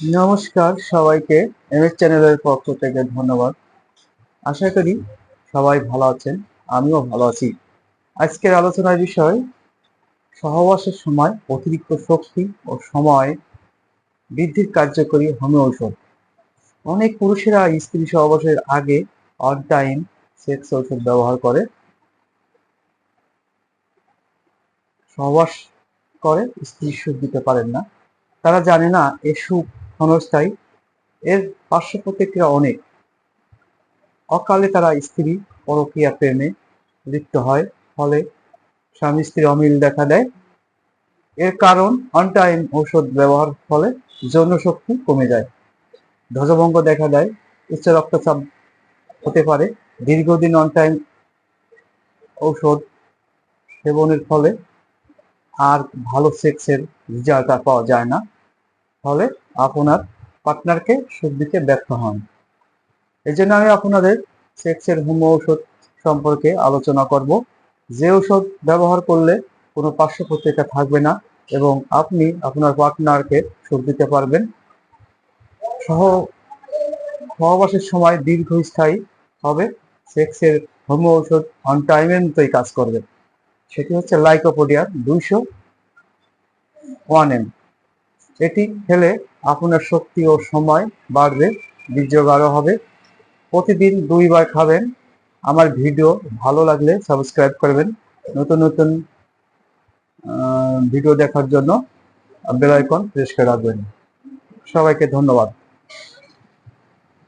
নমস্কার সবাইকে, এমএস চ্যানেলের পক্ষ থেকে ধন্যবাদ। আশা করি সবাই ভালো আছেন, আমিও ভালো আছি। আজকের আলোচনার বিষয়, সহবাসের সময় অতিরিক্ত শক্তি ও সময় বৃদ্ধির কার্যকরী হোমিও ঔষধ। অনেক পুরুষেরা স্ত্রী সহবাসের আগে অন টাইম সেক্স ঔষধ ব্যবহার করে। সহবাস করে, স্ত্রী সুখ দিতে পারেন না। তারা জানে না, এ সুখ ক্ষণস্থায়ী। এর পার্শ্ব প্রতিক্রিয়া অনেক। অকালে তারা স্ত্রী, পরকীয়া প্রেমে লিপ্ত হয়, ফলে স্বামী স্ত্রী অমিল দেখা দেয়। এর কারণ অন টাইম ঔষধ ব্যবহার ফলে যৌন শক্তি কমে যায়। ধ্বজভঙ্গ দেখা দেয়, উচ্চ রক্তচাপ হতে পারে। দীর্ঘদিন অন টাইম ঔষধ সেবনের ফলে আর ভালো সেক্সের রেজাল্ট পাওয়া যায় না। ফলে আপনার পার্টনারকে সুখ দিতে ব্যর্থ হন। এই জন্য আমি আপনাদের সেক্সের হোম ঔষধ সম্পর্কে আলোচনা করব। যে ঔষধ ব্যবহার করলে কোনো পার্শ্ব প্রতিক্রিয়া থাকবে না এবং আপনি আপনার পার্টনারকে সুখ দিতে পারবেন। সহ, সহবাসের সময় দীর্ঘস্থায়ী হবে। সেক্সের হোম ঔষধ অন টাইমের মতোই কাজ করবে। সেটি হচ্ছে লাইকোপোডিয়ার দুইশো ওয়ান এম। এটি খেলে আপনার শক্তি ও সময় বাড়বে, বীর্য গাঢ় হবে। প্রতিদিন দুইবার খাবেন। আমার ভিডিও ভালো লাগলে সাবস্ক্রাইব করবেন। নতুন নতুন ভিডিও দেখার জন্য বেল আইকন প্রেস করে রাখবেন। সবাইকে ধন্যবাদ।